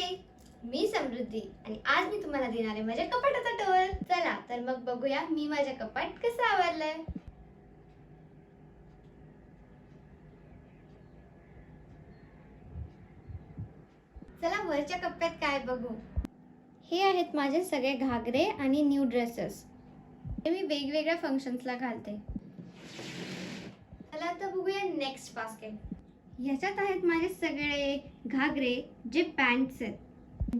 नमस्ते मी समृद्धी आणि आज मी तुम्हाला देणार आहे माझ्या कपाटाचा टोल चला तर मग बघूया मी माझ्या कपाट कसं आवरलंय चला वरच्या कप्प्यात काय बघू? हे आहेत माझे सगळे घागरे आणि न्यू ड्रेसेस हे मी वेगवेगळ्या फंक्शन्सला घालते. चला आता बघूया नेक्स्ट बास्केट ह्याच्यात आहेत माझे सगळे घागरे जे पॅन्ट्स आहेत.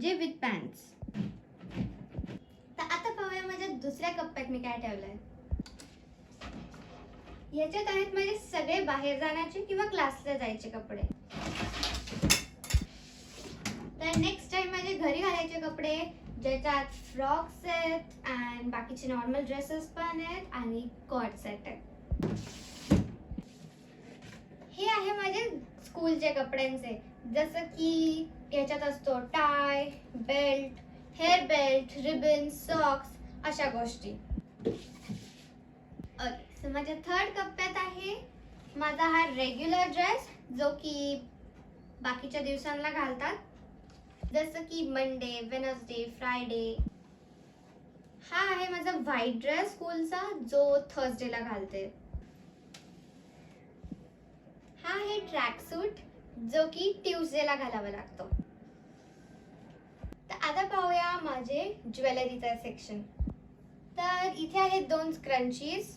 जे विथ पॅन्ट्स तर आता पाहूया माझ्या दुसऱ्या कप्प्यात मी काय ठेवलंय. ह्याच्यात आहेत माझे सगळे बाहेर जाण्याचे किंवा क्लासला जायचे कपडे. तर नेक्स्ट टाइम माझे घरी घालायचे कपडे ज्याच्यात फ्रॉक्स आहेत अँड बाकीचे नॉर्मल ड्रेसेस पण आहेत आणि कॉट सेट आहेत हे आहे स्कूलच्या स्कूलचे कपड्यांचे. जसं की याच्यात असतो tie belt hair belt ribbon socks अशा गोष्टी. ओके सो माझ्या थर्ड कप्प्यात आहे माझा हा रेग्युलर ड्रेस जो की बाकीच्या दिवसांना घालतात. जसं की मंडे वेनसडे फ्रायडे हा आहे माझा व्हाईट ड्रेस स्कूलचा जो थर्सडेला घालते. हा आहे ट्रॅक सूट जो की ट्यूजडेला घालावा लागतो. तर आता पाहूया माझे ज्वेलरीचा सेक्शन तर इथे आहेत दोन स्क्रंचीज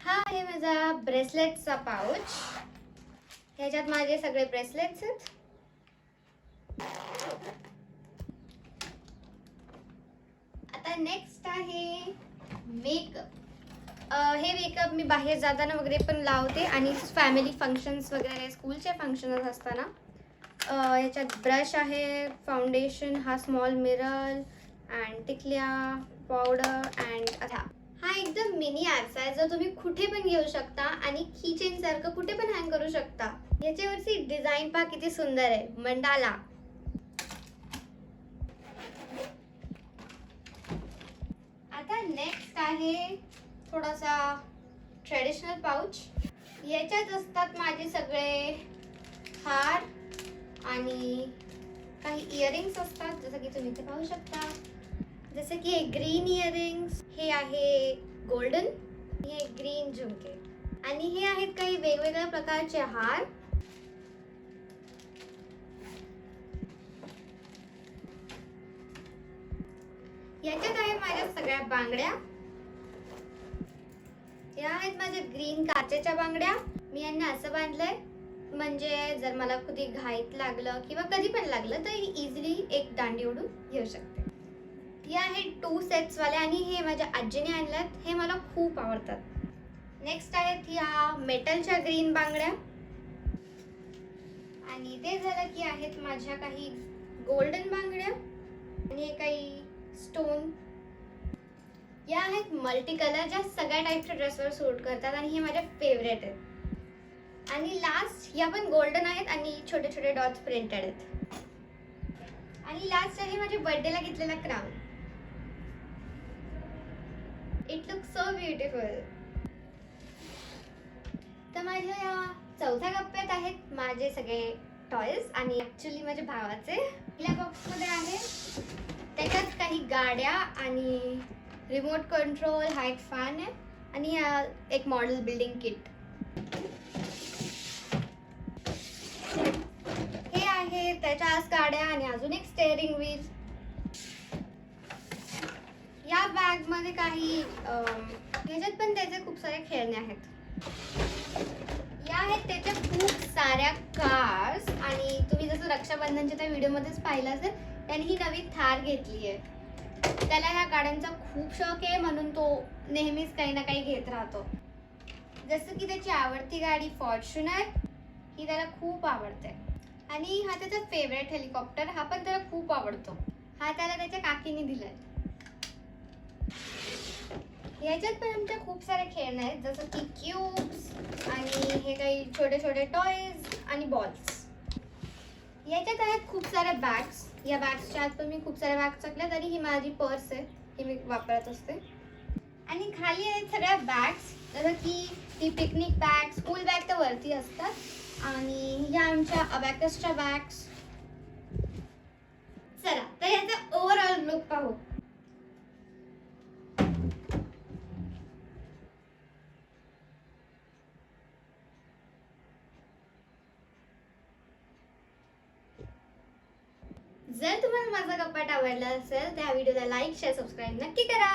हा आहे माझा ब्रेसलेटचा पाऊच ह्याच्यात माझे सगळे ब्रेसलेट्स आहेत. आता नेक्स्ट आहे मेकअप हे मेकअप मी बाहेर जाताना वगैरे पण लावते आणि फॅमिली फंक्शन्स वगैरे स्कूलचे फंक्शन्स असताना. याच्यात ह्याच्यात ब्रश आहे फाउंडेशन हा स्मॉल मिरर अँड टिकल्या पावडर अँड अथा हा एकदम मिनी आरसा आहे जो तुम्ही कुठे पण घेऊ शकता आणि कीचेन सारखं कुठे पण हँग करू शकता. याच्यावरची डिझाईन पहा किती सुंदर आहे. मंडाला. आता नेक्स्ट आहे थोडासा ट्रेडिशनल पाऊच याच्यात असतात माझे सगळे हार आणि काही इयरिंग्स असतात जसं की तुम्ही इथे पाहू शकता. जसं की हे ग्रीन इयरिंग्स हे आहे गोल्डन हे ग्रीन झुमके. आणि हे आहेत काही वेगवेगळ्या प्रकारचे हार. याच्यात आहे माझ्या सगळ्या बांगड्या. या आहेत माझ्या ग्रीन काचेच्या बांगड्या. मी यांना असं बांधलंय. म्हणजे जर मला कधी घाईत लागलं किंवा कधी पण लागलं तर इझिली एक दांडी ओढून घेऊ शकते. या आहेत टू सेट्स वाले आणि हे माझ्या आजीने आणल्यात. हे मला खूप आवडतात. नेक्स्ट आहेत या मेटलच्या ग्रीन बांगड्या. आणि ते झालं की आहेत माझ्या काही गोल्डन बांगड्या. आणि काही स्टोन या आहेत मल्टी कलर ज्या सगळ्या टाईपच्या ड्रेसवर सूट करतात आणि हे माझ्या फेवरेट आहेत. आणि लास्ट या पण गोल्डन आहेत आणि छोटे छोटे डॉट्स प्रिंटेड आहेत. आणि लास्ट आहे माझ्या बर्थडेला घेतलेला crown it look so beautiful तर माझ्या या चौथ्या कप्प्यात आहेत माझे सगळे टॉयज आणि ॲक्च्युली माझ्या भावाचे. पहिल्या बॉक्समध्ये आहे त्याच्यात काही गाड्या आणि रिमोट कंट्रोल हाईट फॅन आहे आणि या एक मॉडेल बिल्डिंग किट हे आहे त्याच्या आज गाड्या आणि अजून एक स्टेअरिंग व्हील या बॅगमध्ये काही um, ह्याच्यात पण त्याचे खूप सारे खेळणे आहेत. या आहेत त्याच्या खूप साऱ्या कार्स आणि तुम्ही जसं रक्षाबंधनच्या त्या व्हिडिओमध्येच पाहिलं असेल त्यांनी ही नवी थार घेतली आहे. त्याला ह्या गाड्यांचा खूप शौक आहे म्हणून तो नेहमीच काही ना काही घेत राहतो. जसं की त्याची आवडती गाडी फॉर्च्युनर ही त्याला खूप आवडते. आणि हा त्याचा फेवरेट हेलिकॉप्टर हा पण त्याला खूप आवडतो. हा त्याला त्याच्या काकीने दिलाय. याच्यात पण आमच्या खूप सारे खेळणे आहेत जसं की क्यूब्स आणि हे काही छोटे छोटे टॉयज आणि बॉल्स याच्यात आहेत खूप सारे बॅग्स या बॅग्सच्या आत पण मी खूप साऱ्या बॅग टाकल्या तरी ही माझी पर्स आहे ही मी वापरत असते. आणि खाली आहेत सगळ्या बॅग्स जसं की ती पिकनिक बॅग स्कूल बॅग तर वरती असतात. आणि ह्या आमच्या अबॅकसच्या बॅग्स चला तर याचा ओव्हरऑल लुक पाहू. जर तुम्हाला माझा कपाट आवडला असेल तर व्हिडिओला लाईक शेअर सबस्क्राईब नक्की करा.